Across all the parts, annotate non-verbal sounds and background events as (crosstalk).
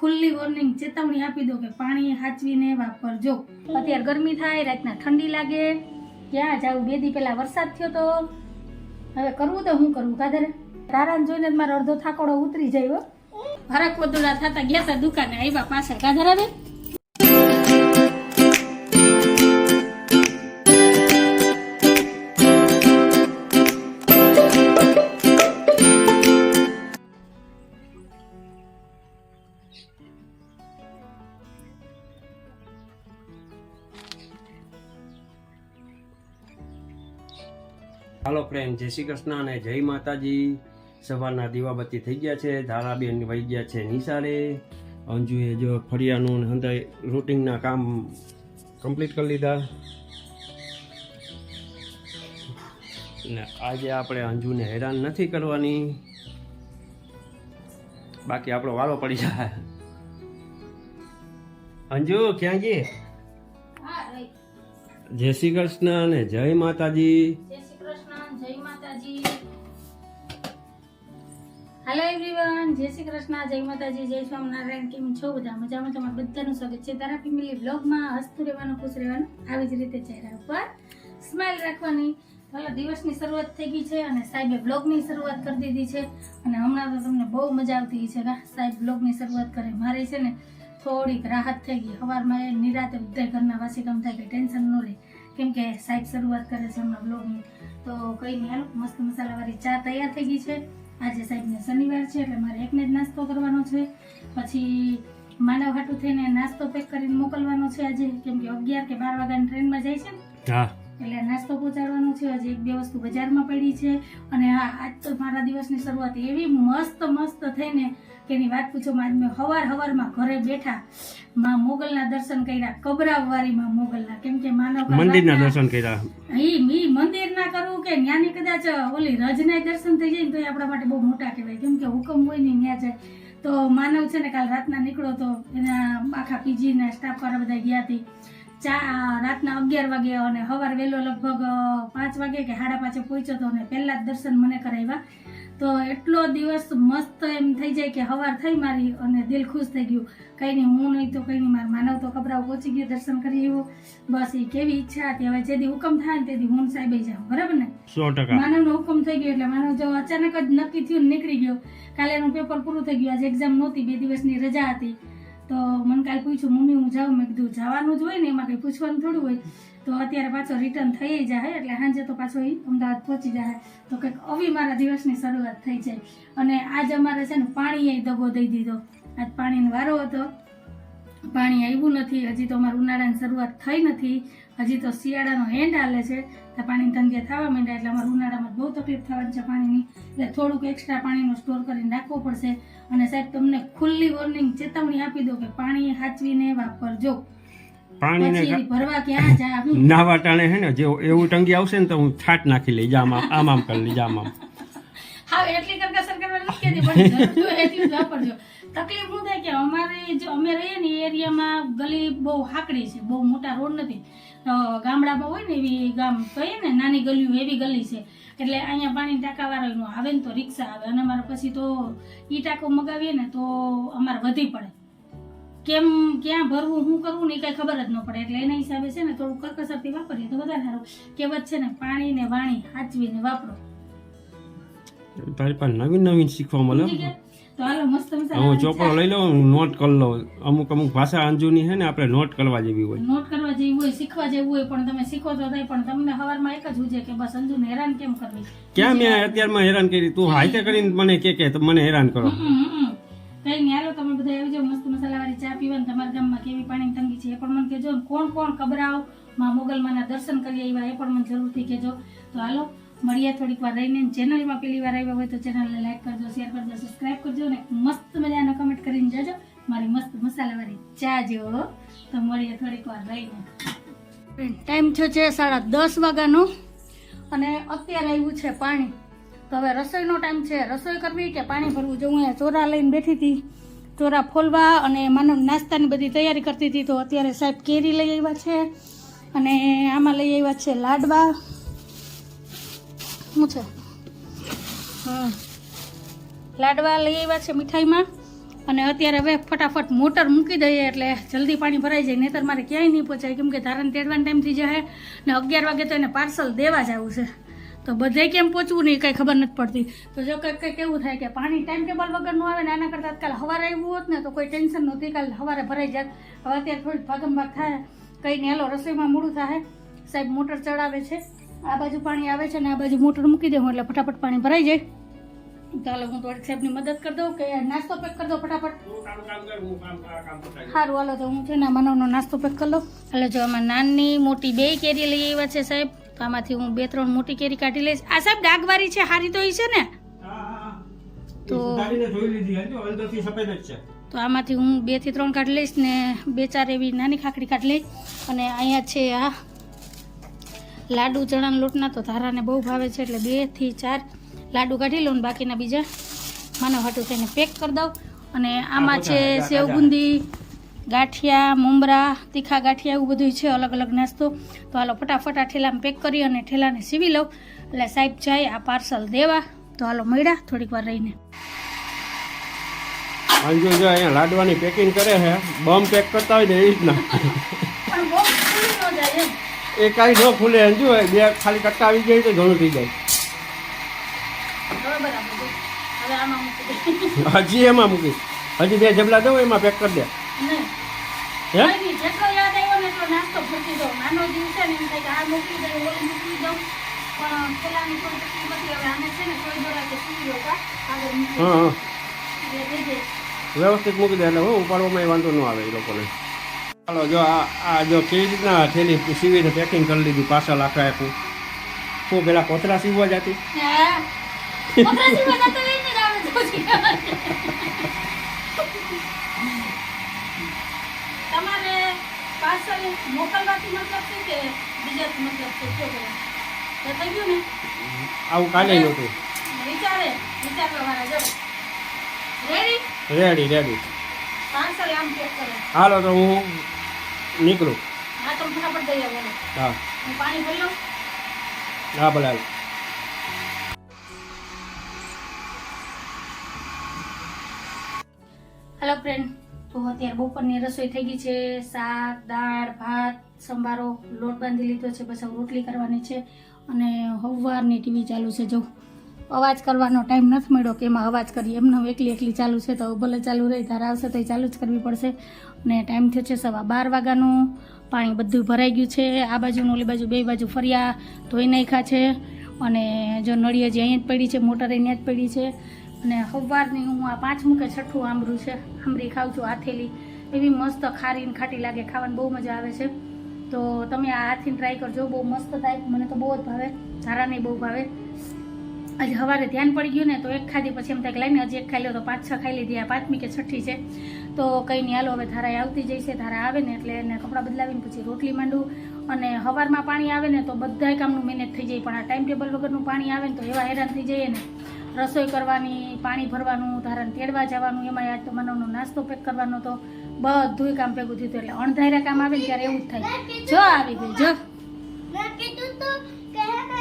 ખુલ્લી વોર્નિંગ ચેતવણી આપી દો કે પાણી હાચવીને વાપરજો. અત્યારે ગરમી થાય, રાતના ઠંડી લાગે, ક્યાં જાવું બે દી પહેલા વરસાદ થયો તો. હવે કરવું તો હું કરવું કાધરે તારાને જોઈને મારો અડધો થાકોડો ઉતરી જાય હો. હરક વધુડા થતા ગયા હતા દુકાને, આવ્યા પાછળ કાધરા હાલો ફ્રેન્ડ જય શ્રી કૃષ્ણ અને જય માતાજી. સવારના દીવાબત્તી થઈ ગયા છે. ધારાબેન વહી ગયા છે નિશાળે. અંજુએ જો ફળિયાનું અંદર રૂટિંગના કામ કમ્પ્લીટ કરી લીધા. ને આજે આપણે અંજુને હેરાન નથી કરવાની. બાકી આપણો વારો પડી જાય. અંજુ ક્યાં ગઈ? જય શ્રી કૃષ્ણ અને જય માતાજી. માતાજી. હેલો એવરીવન જય શ્રી કૃષ્ણ, જય માતાજી, જય સ્વામિનારાયણ, કેમ છો બધા? મજામાં તમારું બધાનું સ્વાગત છે તારા ફેમિલી બ્લોગમાં હસતું રહેવાનું, ખુશ રહેવાનું, આવી જ રીતે ચહેરા ઉપર સ્માઇલ રાખવાની. ભલે દિવસની શરૂઆત થઈ ગઈ છે અને સાહેબે બ્લોગની શરૂઆત કરી દીધી છે. અને હમણાં તો તમને બહુ મજા આવતી છે કે સાહેબ બ્લોગની શરૂઆત કરે મારે છે ને થોડીક રાહત થઈ ગઈ. સવારમાં એ નિરાતે બધા ઘરના વાસી કામ થાય કે ટેન્શન ન રહે. કેમ કે સાહેબ શરૂઆત કરે છે હમણાં બ્લોગની તો કંઈ નહીં હાલો, મસ્ત મસાલાવાળી ચા તૈયાર થઈ ગઈ છે. આજે સાહેબને શનિવાર છે, એટલે મારે એકને જ નાસ્તો કરવાનો છે. પછી માનવ હાટું થઈને નાસ્તો પેક કરીને મોકલવાનો છે આજે, કેમ કે અગિયાર કે બાર વાગ્યાની ટ્રેનમાં જાય છે ને. હા. એટલે નાસ્તો પહોંચાડવાનો છે હજી એક બે વસ્તુ બજારમાં પડી છે. અને આજ તો મારા દિવસની શરૂઆત એવી મસ્ત મસ્ત થઈને કે એની વાત પૂછો આજ મેં હવાર હવારમાં ઘરે બેઠા માં મોગલના દર્શન કર્યા કબરાવારી માં મોગલના. કેમ કે માનવ મંદિરના દર્શન કર્યા. ઈ મી મંદિર ના કરવું કે ન્યાની કદાચ ઓલી રજના દર્શન થઈ જાય ને તો એ આપણા માટે બહુ મોટા કહેવાય. કેમ કે હુકમ હોય ને ન્યા જાય. તો માનવ છે ને કાલ રાતના નીકળો તો એના આખા પીજી ના સ્ટાફ વાળા બધા ગયા હતી ચા રાતના અગિયાર વાગે અને સવાર વહેલો લગભગ પાંચ વાગે કે સાડા પાંચે પહોંચ્યો હતો અને પહેલાં જ દર્શન મને કરાવ્યા. તો એટલો દિવસ મસ્ત એમ થઈ જાય કે સવાર થઈ મારી અને દિલ ખુશ થઈ ગયું. કંઈ નહીં હું નહીં તો કંઈ નહીં મારા માનવ તો કબરાઓ પહોંચી ગયો દર્શન કરી આવ્યો. બસ એ કેવી ઈચ્છા હતી. હવે જેથી હુકમ થાય ને તેથી હું સાહેબ જાઉં. બરાબર ને? માનવ માનવનો હુકમ થઈ ગયો એટલે માનવ જો અચાનક જ નક્કી થયું નીકળી ગયો. કાલે એનું પેપર પૂરું થઈ ગયું. આજે એક્ઝામ નહોતી બે દિવસની રજા હતી. તો મને કાલે પૂછ્યું, મમ્મી, હું જાઉં? મેં કીધું, જવાનું જ હોય ને, એમાં કંઈ પૂછવાનું થોડું હોય. તો અત્યારે પાછો રિટર્ન થઈ જાય એટલે સાંજે તો પાછો એ અમદાવાદ પહોંચી જાય તો કંઈક આવી મારા દિવસની શરૂઆત થઈ જાય. અને આજ અમારે છે ને પાણીએ દગો દઈ દીધો. આજ પાણીનો વારો હતો. પાણી આવ્યું નથી. હજી તો અમારું ઉનાળાની શરૂઆત થઈ નથી. હજી તો શિયાળાનો એન્ડ હાલે છે. તો પાણી તંગે થવા માંડ્યા એટલે અમારે ઉનાળામાં બહુ તકલીફ થવાની છે પાણીની. એટલે થોડુંક એક્સ્ટ્રા પાણીનો સ્ટોર કરીને રાખવો પડશે. અને સાહેબ તમને ખુલ્લી વોર્નિંગ ચેતવણી આપી દો કે પાણી હાચવીને વાપરજો. પાણીને ભરવા ક્યાં જા હું નાવા ટાણે હે ને જે એવું ટંકી આવશે ને તો હું છાટ નાખી લઈ આમ આમ આમ આમ કરી લઈ આમ આમ. હા એટલી કરકસર કરવાની નથી કહેતી, પણ એટલી જ વાપરજો. તકલીફ શું થાય કે અમારે જો અમે રહીએ ને એરિયામાં ગલી બહુ હાકડી છે બહુ મોટા રોડ નથી. ગામડામાં હોય ને એવી ગામ કહીએ ને નાની ગલીઓ એવી ગલી છે. એટલે અહીંયા પાણી ટાંકાવાળા નું આવે ને તો રિક્ષા આવે. અને અમારે પછી તો એ ટાંકો મગાવીએ ને તો અમારે વધી પડે. કેમ ક્યાં ભરવું શું કરવું ને એ કઈ ખબર જ ન પડે. એટલે એના હિસાબે છે ને થોડું કરકસરથી વાપરીએ તો વધારે સારું. કહેવત છે ને પાણી ને વાણી સાચવીને વાપરો. તારી પાસે નવીન નવીન શીખવા મળે તો હાલો મસ્ત હું મસાલા ચોપડો લઈ લઉં નોટ કરી લઉં. અમુક અમુક ભાષા અંજુની છે ને આપણે નોટ કરવા જેવી હોય. નોટ જેવું હોય શીખવા જેવું હોય પણ તમે શીખો તો થાય પણ તમને સવારમાં એક જ ઉજે કે બસ અંજુ હેરાન કેમ કરવી? ક્યાં મેં અત્યારમાં હેરાન કરી? તું હાઈતે કરીને મને કે કે મને હેરાન કરો. કઈ નહીં હાલો તમે બધા આવી જાઓ મસ્ત મસાલાવાળી ચા પીવા ને તમારા ગામમાં કેવી પાણી તંગી છે એ પણ મને કહેજો. ને કોણ કોણ કબરાવમાં મોગલમાના દર્શન કરી આવ્યા એ પણ મને જરૂરથી કહેજો. તો હાલો મળીએ થોડીક વાર રહીને. ચેનલમાં પેલી વાર આવ્યા હોય તો ચેનલને લાઈક કરજો શેર કરજો સબસ્ક્રાઈબ કરજો ને મસ્ત મજાના કમેન્ટ કરીને જજો. મારી મસ્ત મસાલાવાળી ચા જો તો મળીએ થોડીક વાર રહીને. ટાઈમ થયો છે સાડા દસ વાગ્યાનો અને અત્યારે આવ્યું છે પાણી. તો હવે રસોઈનો ટાઈમ છે. રસોઈ કરવી કે પાણી ભરવું? જો હું અહીંયા ચોરા લઈને બેઠી હતી, ચોરા ફોલવા અને માનો નાસ્તાની બધી તૈયારી કરતી હતી, તો અત્યારે સાહેબ કેરી લઈ આવ્યા છે અને આમાં લઈ આવ્યા છે લાડવા. શું છે? હા. લાડવા લઈ આવ્યા છે મીઠાઈમાં. અને અત્યારે હવે ફટાફટ મોટર મૂકી દઈએ એટલે જલ્દી પાણી ભરાઈ જાય, નહીતર મારે ક્યાંય નહીં પહોંચાય. કેમ કે ધારાને તેડવાનો ટાઈમ થઈ જાય ને અગિયાર વાગે તો એને પાર્સલ દેવા જ આવું છે. તો બધે કેમ પહોંચવું નહીં કંઈ ખબર નથી પડતી. તો જો કંઈક કંઈક એવું થાય કે પાણી ટાઈમ ટેબલ વગરનું આવે ને આના કરતાં કાલે સવારે આવ્યું હોત ને તો કોઈ ટેન્શન નહોતી, કાલે હવારે ભરાઈ જાત. હવે અત્યારે થોડી ભાગમભાગ થાય. કંઈ નહીં હેલો, રસોઈમાં મોડું થાય સાહેબ, મોટર ચડાવે છે. આ બાજુ પાણી આવે છે ને આ બાજુ મોટર મૂકી દેવું એટલે ફટાફટ પાણી ભરાઈ જાય. ચાલો હું થોડીક સાહેબની મદદ કરી દઉં કે નાસ્તો પેક કરી દઉં ફટાફટ? તું સારું હાલો તો હું છે ને માનવનો નાસ્તો પેક કરી લઉં. એટલે જો આમાં નાની મોટી બે કેરી લઈ આવ્યા છે સાહેબ તો આમાંથી હું બે ત્રણ મોટી કેરી કાઢી લઈશ. આ સાહેબ ડાગવારી છે હારી તો એ છે ને? તો- તો તો આમાંથી હું બેથી ત્રણ કાઢી લઈશ ને બે ચાર એવી નાની ખાખડી કાઢી લઈશ. અને અહીંયા છે આ લાડુ ચણાના લોટના તો ધારાને બહુ ભાવે છે એટલે બેથી ચાર લાડુ કાઢી લઉં બાકીના બીજા. માનવ હાટું થઈને પેક કરી દઉં. અને આમાં છે સેવ બુંદી ગાંઠિયા મુમરા તીખા ગાંઠિયા એવું બધું છે અલગ અલગ નાસ્તો. તો હાલો ફટાફટ આ ઠેલામાં પેક કરી અને ઠેલાને સીવી લઉં. એટલે સાહેબ જાય આ પાર્સલ દેવા. તો હાલો મળ્યા થોડીક વાર રહીને. અંજુ જો અહીંયા લાડવાની પેકિંગ કરે છે. બમ પેક કરતા હોય ને એ રીતના. એ કાંઈ ન ખુલે. અંજુ બે ખાલી કટ્ટા આવી જાય તો ઘણું થઈ જાય હવે બરાબર છે. હવે આમાં મૂકી દે હજી એમાં મૂકી હજી બે જબલા દઉં એમાં પેક કરી દે. વ્યવસ્થિત મૂકી દે એટલે ઉપાડવામાં વાંધો ન આવે એ લોકોને. ચાલો જો આ આ જો કેવી રીતના થેલી સીવીને પેકિંગ કરી લીધી પાછળ આખા આખું. શું પેલા કોથળા સીવવા જતી તમારે પાર્સલ મોકલવાથી મતલબ છે કે બીજા મતલબ છે શું કરે થઈ ગયું ને આવું કાલે નહોતું. વિચારે વિચારવા વાળા જો. રેડી રેડી રેડી પાર્સલ આમ પેક કરે. હાલો તો હું નીકળું. હા તો ફટાફટ દઈ આવો. હા. હું પાણી ભરી લઉં. હા ભલે હાલો હેલો ફ્રેન્ડ તો અત્યારે બપોરની રસોઈ થઈ ગઈ છે. શાક, દાળ, ભાત, સંભારો, લોટ બાંધી લીધો છે. બસ રોટલી કરવાની છે અને સવારની ટીવી ચાલુ છે. જો, અવાજ કરવાનો ટાઈમ નથી મળ્યો કે એમાં અવાજ કરીએ. એમને એકલી એકલી ચાલુ છે. તો ભલે ચાલુ રહી, ધારા આવશે તો એ ચાલુ જ કરવી પડશે. અને ટાઈમ થયો છે સવા બાર વાગ્યાનું. પાણી બધું ભરાઈ ગયું છે. આ બાજુનું ઓલી બાજુ, બે બાજુ ફર્યા ધોઈ નાખ્યા છે. અને જો નળી હજી અહીંયા જ પડી છે, મોટર અહીંયા જ પડી છે. અને સવારની હું આ પાંચમું કે છઠ્ઠું આંબરું છે આંબરી ખાઉં છું હાથેલી. એવી મસ્ત ખારી ને ખાટી લાગે, ખાવાની બહુ મજા આવે છે. તો તમે આ હાથીને ટ્રાય કરજો, બહુ મસ્ત થાય. મને તો બહુ જ ભાવે, ધારાને બહુ ભાવે. આજે સવારે ધ્યાન પડી ગયું ને, તો એક ખાધી પછી એમ થાય લઈને હજી એક ખાઈ લો તો પાંચ છ ખાઈ લીધી, આ પાંચમી કે છઠ્ઠી છે. તો કંઈ નહીં, હાલો, હવે ધારા આવતી જઈશે, ધારા આવે ને એટલે એને કપડાં બદલાવીને પછી રોટલી માંડું. અને સવારમાં પાણી આવે ને, તો બધાય કામનું મેનેજ થઈ જાય, પણ આ ટાઈમ ટેબલ વગરનું પાણી આવે ને, તો એવા હેરાન થઈ જઈએ ને. રસોઈ કરવાની પાણી ભરવાનું ધારણ તેડવા જવાનું એમાં આજ તો મનોનો નાસ્તો પેક કરવાનો તો બધુંય કામ ભેગું થયું હતું. એટલે અણધાર્યા કામ આવે ને ત્યારે એવું જ થાય. જો આવી ગઈ જો. મેં કીધું તો કે હે ને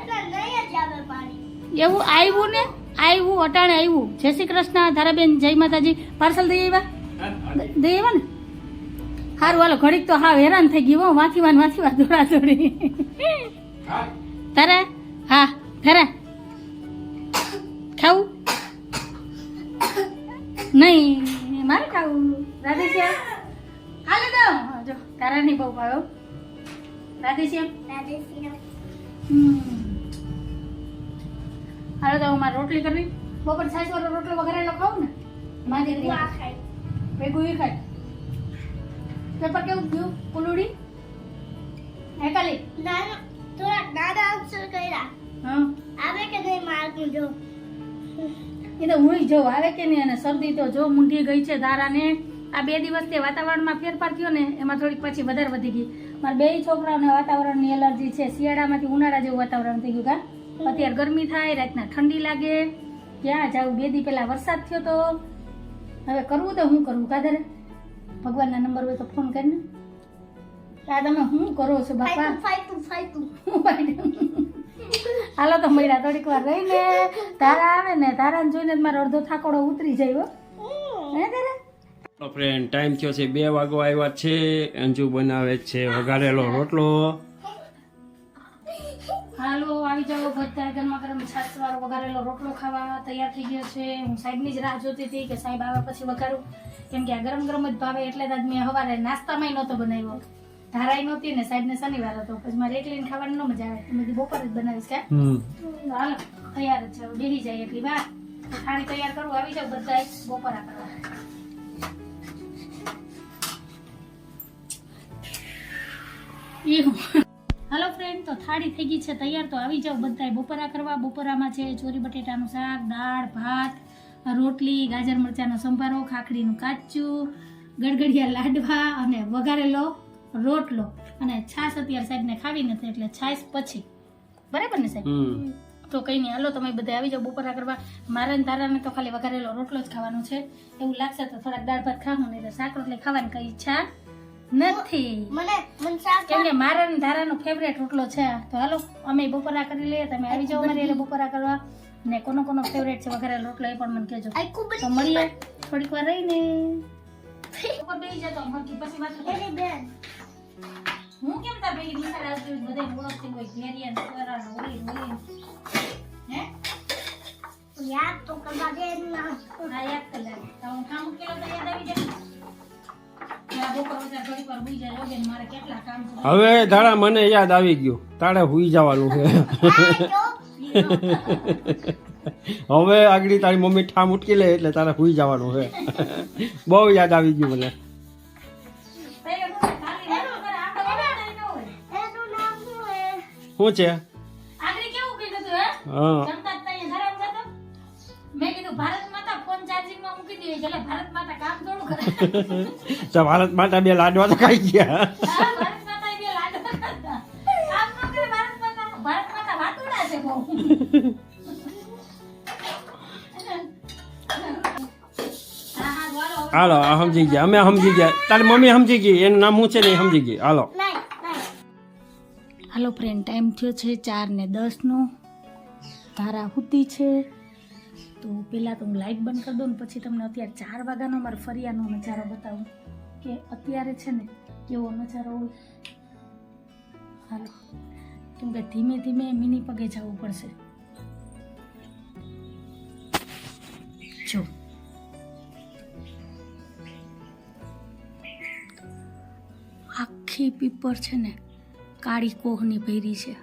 એટલે નહીં જ એવું આવ્યું ને? આવ્યું અટાણે આવ્યું. જય શ્રી કૃષ્ણ ધારાબેન જય માતાજી. પાર્સલ દઈ આવ્યા? દઈ આવ્યા ને? સારું હાલો ઘડીક તો હા હેરાન થઈ ગયું હો. વાંથી વાન વાંથી વાન દોડા દોડી તારે? હા તારે ખાવું? નહીં મારે ખાવું. રાધેશ્યામ? હાલે હા, જો તારા નહીં બહુ ભાવ્યો રાધેશ્યામ. હાલો તો હું મારે રોટલી કરવી. બપોર સાસ વાળો રોટલો વઘારેલો ખાવું ને? મારી દીકરી આ ખાય ભેગું એ ખાય. પેપર કેવું ગયું? કુલુડી? હે કાલી ના થોડા દાદા અક્ષર કર્યા. હા. આવે કે નહીં માર્કનું જો. એ તો હું જોઉં આવે કે નહીં અને શરદી તો જો મૂંઢી ગઈ છે ધારાને. આ બે દિવસથી વાતાવરણમાં ફેરફાર થયો ને એમાં થોડીક પછી વધારે વધી ગઈ. મારા બે છોકરાઓને વાતાવરણની એલર્જી છે શિયાળામાંથી ઉનાળા જેવું વાતાવરણ થઈ ગયું કા. અત્યારે ગરમી થાય રાતના ઠંડી લાગે. ક્યાં જાવું બે દી પહેલાં વરસાદ થયો તો. હવે કરવું તો હું કરવું કાદર ભગવાનના નંબર હોય તો ફોન કરીને. આ તમે શું કરો છો બાપા? ફાઈતું ફાઈતું ફાઈતું હાલો તો મળ્યા થોડીક વાર રહીને તારા આવે ને તારાને જોઈને મારો અડધો થાકોડો ઉતરી જાય હે. તારા? ફ્રેન્ડ ટાઈમ થયો છે બે વાગો આવ્યા છે. અંજુ બનાવે છે વઘારેલો રોટલો. હાલો આવી જાઓ બધા ગરમા ગરમ છાસ વાળો વઘારેલો રોટલો ખાવા તૈયાર થઈ ગયો છે. હું સાહેબની જ રાહ જોતી હતી કે સાહેબ આવે પછી વઘારું. કેમ કે આ ગરમ ગરમ જ ભાવે એટલે જ આજ મેં સવારે નાસ્તામાંય નહોતો બનાવ્યો. ધારાય નહોતી ને સાહેબને શનિવાર હતો પછી મારે એકલીને ખાવાની ન મજા આવે. મેં બપોર જ બનાવીશ કે? હાલો તૈયાર જ છે બેસી જાય એટલી વાર ખાણી તૈયાર કરવું આવી જાવ બધા બપોરા કરવા. હાલો ફ્રેન્ડ તો થાળી થઈ ગઈ છે તૈયાર તો આવી જાવ બધા બપોરા કરવા. બપોરામાં છે ચોરી બટેટાનું શાક દાળ ભાત રોટલી ગાજર મરચાંનો સંભારો ખાખડીનું કાચું ગડગડિયા લાડવા અને વઘારેલો રોટલો અને છાશ અત્યારે સાહેબને ખાવી નથી એટલે છાશ પછી. બરાબર ને સાહેબ? તો કઈ નહીં હાલો તમે બધા આવી જાઓ બપોરા કરવા. મારા ને તારાને તો ખાલી વઘારેલો રોટલો જ ખાવાનો છે. એવું લાગશે તો થોડાક દાળ ભાત ખાવું નહીં તો શાક રોટલી ખાવાની કઈ ઈચ્છા નથી. મને મને કેમ કે મારા ને તારાનો ફેવરેટ રોટલો છે. તો હાલો અમે બપોરા કરી લઈએ તમે આવી જાઓ મારી બપોરા કરવા. ને કોનો કોનો ફેવરેટ છે વઘારેલો રોટલો એ પણ મને કહેજો. તો મળીએ થોડીક વાર રહીને. ઉપર બેસી જતો મરકી પછી વાત એની બેન હું કેમ તાર ભેગી નિશાળ આવતી હોય બધાય ઓળખતી હોય ઘેરિયા ને સવારા ને ઓલી ને હે યાદ તો કરવા દે ના હા યાદ કર લે તો હું કામ કેલો તો યાદ આવી જાય ત્યાં બપોર વચ્ચે થોડીક વાર હુઈ જાય જોગે ને મારે કેટલા કામ છે હવે ધારા મને યાદ આવી ગયું. તારે હુઈ જવાનું છે. (laughs) હવે આગળ તારી મમ્મી ઠામ ઉટકી લે એટલે તારે સુઈ જવાનું છે. બહુ યાદ આવી ગયું મને. શું છે? હે? ભારત માતા બે લાડવા તો ખાઈ ગયા. ભારત માતા હાલો, આ સમજી ગયા. અમે સમજી ગયા. તારી મમ્મી સમજી ગઈ. એનું નામ શું છે ને સમજી ગઈ. હાલો. હાલો ફ્રેન્ડ ટાઈમ થયો છે ચાર ને દસનો ધારા હુતી છે. તો પહેલાં તો હું લાઇટ બંધ કરી દઉં ને પછી તમને અત્યારે ચાર વાગ્યાનો મારો ફરિયાનો નજારો બતાવું. કે અત્યારે છે ને કેવો નજારો હોય. હાલો. કેમ કે ધીમે ધીમે મિની પગે જવું પડશે. જો. આખી પીપર છે ને, કાળી કોહની ભેરી છે.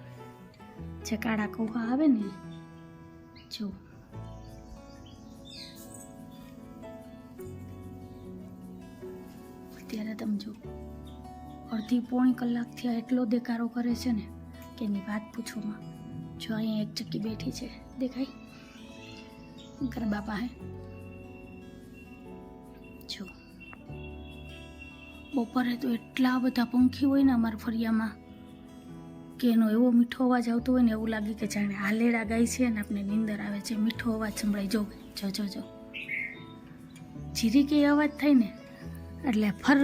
જે કાળા કોહા આવે ને, જો. અત્યારે તમે જો, અડધી પોણી કલાકથી આ એટલો દેકારો કરે છે ને, કે એની વાત પૂછોમાં જો અહીંયા એક ચક્કી બેઠી છે, દેખાય? ગરબા પાસે બપોરે તો એટલા બધા પંખી હોય ને અમારા ફરિયામાં કે એનો એવો મીઠો અવાજ આવતો હોય ને એવું લાગે કે જાણે હાલેડા ગાય છે ને આપણે નીંદર આવે છે. મીઠો અવાજ સંભળાય. જો જો જો જો. જીરી કે અવાજ થાય ને, એટલે ફર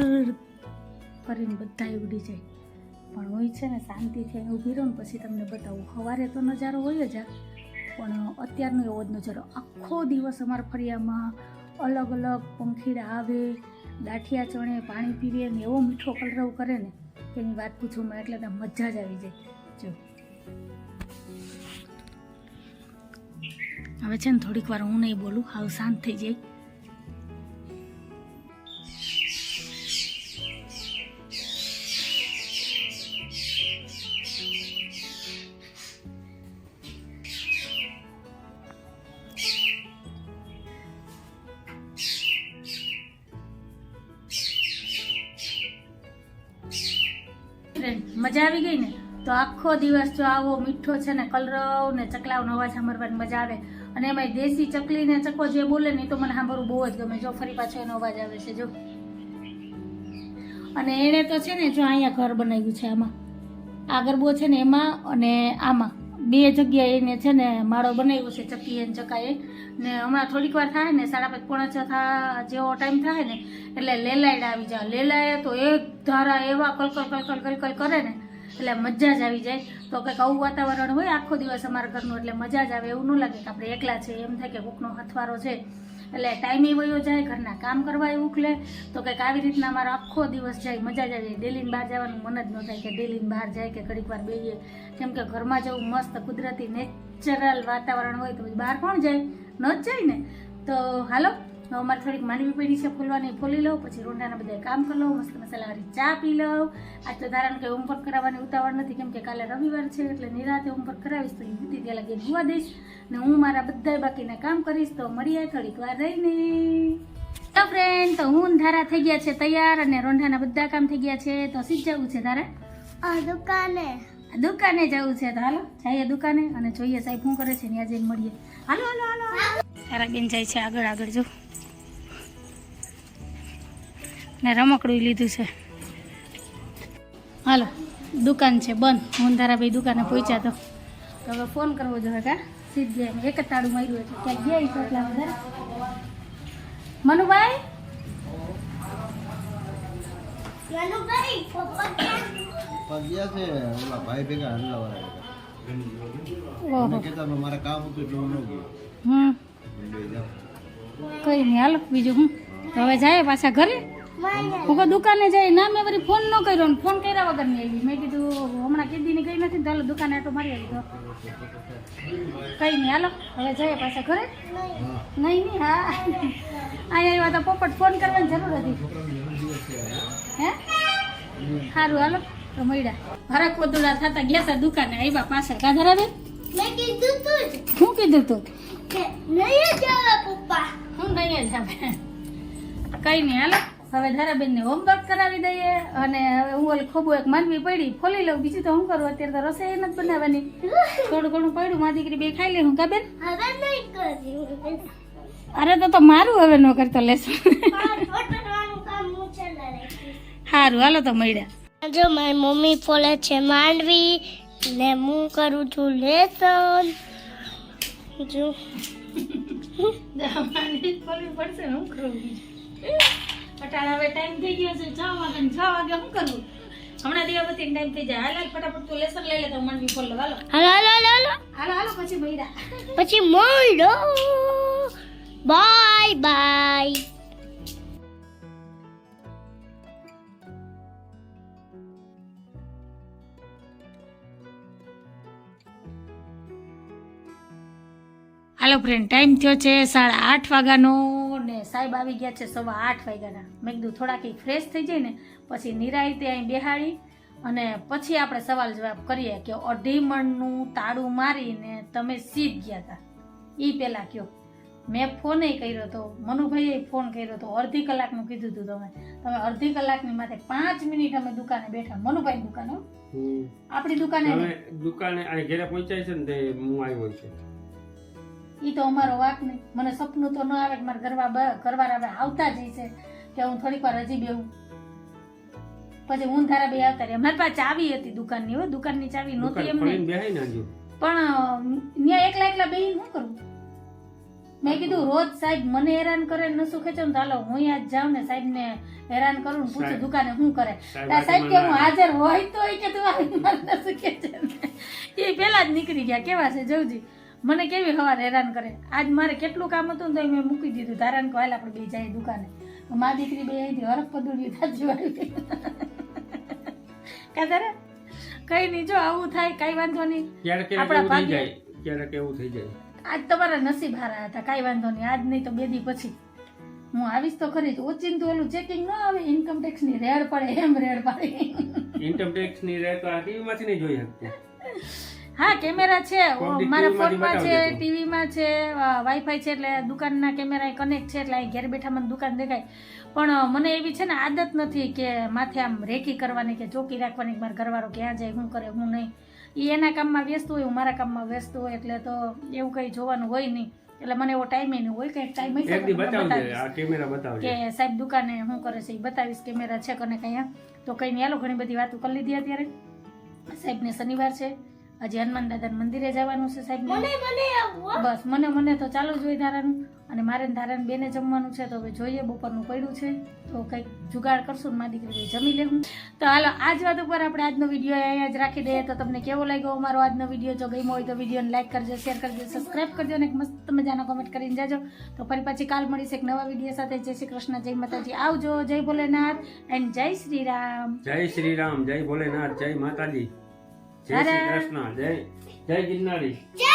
ફરીને બધા ઉડી જાય. પણ હોય છે ને શાંતિથી અહીં ઊભી રહો ને પછી તમને બતાવું. સવારે તો નજારો હોય જ પણ અત્યારનો એવો જ નજારો. આખો દિવસ અમારા ફરિયામાં અલગ અલગ પંખીડા આવે દાઠિયા ચણે પાણી પીવે ને એવો મીઠો કલરવ કરે ને, તેની વાત પૂછું મેં એટલે તો મજા જ આવી જાય. જો. હવે છે ને થોડીક વાર હું નહીં બોલું, હાવ શાંત થઈ જાય. મજા આવી ગઈ ને? તો આખો દિવસ જો આવો મીઠો છે ને કલરવ ને ચકલાવનો અવાજ સાંભળવાની મજા આવે. અને એમાં દેશી ચકલી ને ચકો જે બોલે ને તો મને સાંભળવું બહુ જ ગમે. જો ફરી પાછો એનો અવાજ આવે છે, જો. અને એણે તો છે ને જો અહીંયા ઘર બનાવ્યું છે આમાં. આ ગરબો છે ને એમાં અને આમાં. બે જગ્યાએ એને છે ને માળો બનાવ્યો છે, ચક્કી એને ચકાએ. ને હમણાં થોડીક વાર થાય ને સાડા પાંચ, પોણા છ જેવો ટાઈમ થાય ને, એટલે લેલાઈડ આવી જાય લેલાયે તો એક ધારા એવા કલકલ કલકલ કલકલ કરે ને, એટલે મજા જ આવી જાય. તો કંઈક આવું વાતાવરણ હોય આખો દિવસ અમારા ઘરનું, એટલે મજા જ આવે એવું ન લાગે કે આપણે એકલા છે. એમ થાય કે કોકનો હથવારો છે. એટલે ટાઈમે વયો જાય, ઘરના કામ કરવા એ ઉખલે, તો કંઈક આવી રીતના અમારો આખો દિવસ જાય, મજા જાય. ડેલીને બહાર જવાનું મન જ ન થાય કે ડેલીને બહાર જાય કે ઘડીક વાર બેહીએ. કેમ કે ઘરમાં જવું મસ્ત કુદરતી નેચરલ વાતાવરણ હોય તો બહાર કોણ જાય? ન જ જાય ને? તો હાલો. અમારે થોડીક માંડવી પડી છે ફૂલવાની ફૂલી લઉં પછી રોંડાના બધા કામ કરી લઉં મસ્ત મસાલાવાળી ચા પી લઉં. આજ તો ધારણ કે હોમવર્ક કરાવવાની ઉતાવળ નથી કેમ કે કાલે રવિવાર છે એટલે નિરાતે હોમવર્ક કરાવીશ તો એ બધી ત્યાં લગી જોવા દઈશ ને હું મારા બધા બાકીના કામ કરીશ તો મળીએ થોડીક વાર રહીને. તો ફ્રેન્ડ તો હું ધારા થઈ ગયા છે તૈયાર અને રોંઢાના બધા કામ થઈ ગયા છે તો સીધ જવું છે ધારા? આ દુકાને. આ દુકાને જવું છે તો હાલો જઈએ દુકાને અને જોઈએ સાહેબ શું કરે છે ત્યાં જઈને મળીએ. હાલો હાલો હાલો તારા બેન જાય છે આગળ આગળ જો. ને રમકડું લીધું છે. હાલો દુકાન છે બંધ. હું તારાભાઈ દુકાને પહોંચ્યા તો. તો હવે ફોન કરવો જોઈએ કા? સીધ ગયા એક જ તાળું માર્યું એટલે ક્યાંક ગયા છો એટલા વધારે. મનુભાઈ? પપ્પા ગયા છે ઓલા ભાઈ ભેગા હલ્લા વાળા ઓહો. મને કહેતા કામ હતું એટલે હું ન ગયો. હમ. કઈ નહીં હાલો બીજું હું? હવે જાય પાછા ઘરે? હું દુકાને જાય ના મેં વળી ફોન ન કર્યો ને ફોન કર્યા વગર નહીં આવી. મેં કીધું હમણાં કીધીની ગઈ નથી ને તો દુકાને આટો મારી આવી તો કઈ નહીં હાલો હવે જઈએ પાછા ઘરે? નહીં નહીં હા. અહીંયા આવ્યા તો પોપટ ફોન કરવાની જરૂર હતી. હે? સારું હાલો. તો મળ્યા. હરક વધુડા થતા ગયા હતા દુકાને આવ્યા પાછળ કા ધરાવે મેં કીધું તું શું કીધું તું? નહીં જાવે પપ્પા. હું નહીં જ કઈ નહીં હાલો. હવે ધારાબેનને હોમવર્ક કરાવી દઈએ અને હવે હું ઓલી ખોબું એક માંડવી પડી ફોલી લઉં. બીજું તો હું કરું? અત્યારે તો રસોઈ નથી બનાવવાની. થોડું ઘણું પડ્યું મારી દીકરી બે ખાઈ લે હું હવે નહીં કર્યું અરે તો તો મારું હવે ન કરતો લેશું. સારું હાલો તો મળ્યા. જો મારી મમ્મી ફોલે છે માંડવી ને હું કરું છું લેસન. જો. ફોલવી પડશે ને હું કરું અટાણે હવે ટાઈમ થઈ ગયો છે છ વાગે છ વાગે શું કરું? હમણાં દીવાબત્તી ટાઈમ થઈ જાય. હાલ ફટાફટ તું લેસન લઈ લે તો માંડવી ફોલ હાલો. હાલો હાલો હાલો હાલો. હાલો હાલો પછી પછી મળો બાય બાય હાલો ફ્રેન્ડ ટાઈમ થયો છે સાડા આઠ વાગ્યાનો ને સાહેબ આવી ગયા છે સવા આઠ વાગ્યાના. મેં કીધું થોડાક ફ્રેશ થઈ જાય ને પછી નિરાયતે અહીં બેહાડી અને પછી આપણે સવાલ જવાબ કરીએ કે અઢી મણનું તાળું મારીને તમે સીધ ગયા હતા એ પહેલાં કયો. મેં ફોને કર્યો હતો મનુભાઈએ ફોન કર્યો હતો અડધી કલાકનું કીધું હતું તમે. તમે અડધી કલાકની માથે પાંચ મિનિટ અમે દુકાને બેઠા મનુભાઈ દુકાને. આપણી દુકાને દુકાને ઘેરે પહોંચાય છે ને હું આવ્યો છું. ઈ તો અમારો વાક નહીં. મને સપનું તો ન આવે કે મારા ઘરવા ઘરવાળા આવતા જ છે કે હું થોડીક વાર હજી બેહું. પછી હું ધારા બે આવતા રહ્યા. મારી પાસે ચાવી હતી દુકાનની હો. દુકાનની ચાવી નહોતી એમને. પણ ત્યાં એકલા એકલા બેહીને શું કરું? મેં કીધું રોજ સાહેબ મને હેરાન કરે ને શું ખેંચો ને ચાલો હું આજ જાઉં ને સાહેબ ને હેરાન કરું ને પૂછું દુકાને શું કરે. સાહેબ કે હું હાજર હોય તો કે તું નસું ખેંચે એ પેલા જ નીકળી ગયા. કેવા છે જવજી? મને કેવી હવાર હેરાન કરે? આજ મારે કેટલું કામ હતું તો મેં મૂકી દીધું. ધારણ હાલ આપણે બે જાય દુકાને. મા દીકરી બે અહીંથી હરફ પદુડી થાજી વાળી. કા તારે? કઈ નહીં જો આવું થાય કઈ વાંધો નહીં આપણા ભાગ્ય- ક્યારેક એવું થઈ જાય. આજ તમારા નસીબ હારા હતા કાંઈ વાંધો નહીં આજ નહીં તો બે દી પછી. હું આવીશ તો ખરી. જ ઓચિંતું ઓલું ચેકિંગ ન આવે ઇન્કમ ટેક્સની રેડ પડે એમ રેડ પડે. ઇન્કમ ટેક્સની રેડ તો આ ટીવી માંથી નહીં જોઈ શકતી? હા કેમેરા છે. મારા ફોનમાં છે ટીવીમાં છે વાઈફાઈ છે એટલે દુકાનના કેમેરા કનેક્ટ છે એટલે અહીં ઘેર બેઠા મને દુકાન દેખાય. પણ મને એવી છે ને આદત નથી કે માથે આમ રેકી કરવાની કે ચોકી રાખવાની કે મારા ઘરવાળો ક્યાં જાય શું કરે હું નહીં. એ એના કામમાં વ્યસ્ત હોય હું મારા કામમાં વ્યસ્ત હોય એટલે તો એવું કંઈ જોવાનું હોય નહીં. એટલે મને એવો ટાઈમ નહીં હોય કંઈક ટાઈમ હશે કે સાહેબ દુકાને શું કરે છે એ બતાવીશ કેમેરા છે કને કંઈ તો કંઈ નહીં હાલો ઘણી બધી વાતો કરી લીધી અત્યારે. સાહેબને શનિવાર છે. હજી હનુમાન દાદાના મંદિરે જવાનું છે સાહેબ મને મને બસ મને મને તો ચાલુ જ હોય ધારાનું. અને મારે ધારાને બેને જમવાનું છે તો હવે જોઈએ બપોરનું પડ્યું છે. તો કંઈક જુગાડ કરશું મારી દીકરી જમી લેવું. તો હાલો આજ વાત ઉપર આપણે આજનો વીડિયો અહીંયા જ રાખી દઈએ. તો તમને કેવો લાગ્યો અમારો આજનો વીડિયો? જો ગમ્યો હોય તો વિડીયોને લાઈક કરજો શેર કરજો સબસ્ક્રાઈબ કરજો અને એક મસ્ત મજાનો કોમેન્ટ કરીને જાજો. તો ફરી પાછી કાલ મળીશ એક નવા વીડિયો સાથે. જય શ્રી કૃષ્ણ જય માતાજી. આવજો જય ભોલેનાથ એન્ડ જય શ્રી રામ. જય શ્રી રામ જય ભોલેનાથ જય માતાજી. જય શ્રી કૃષ્ણ. જય જય ગિરનારી જય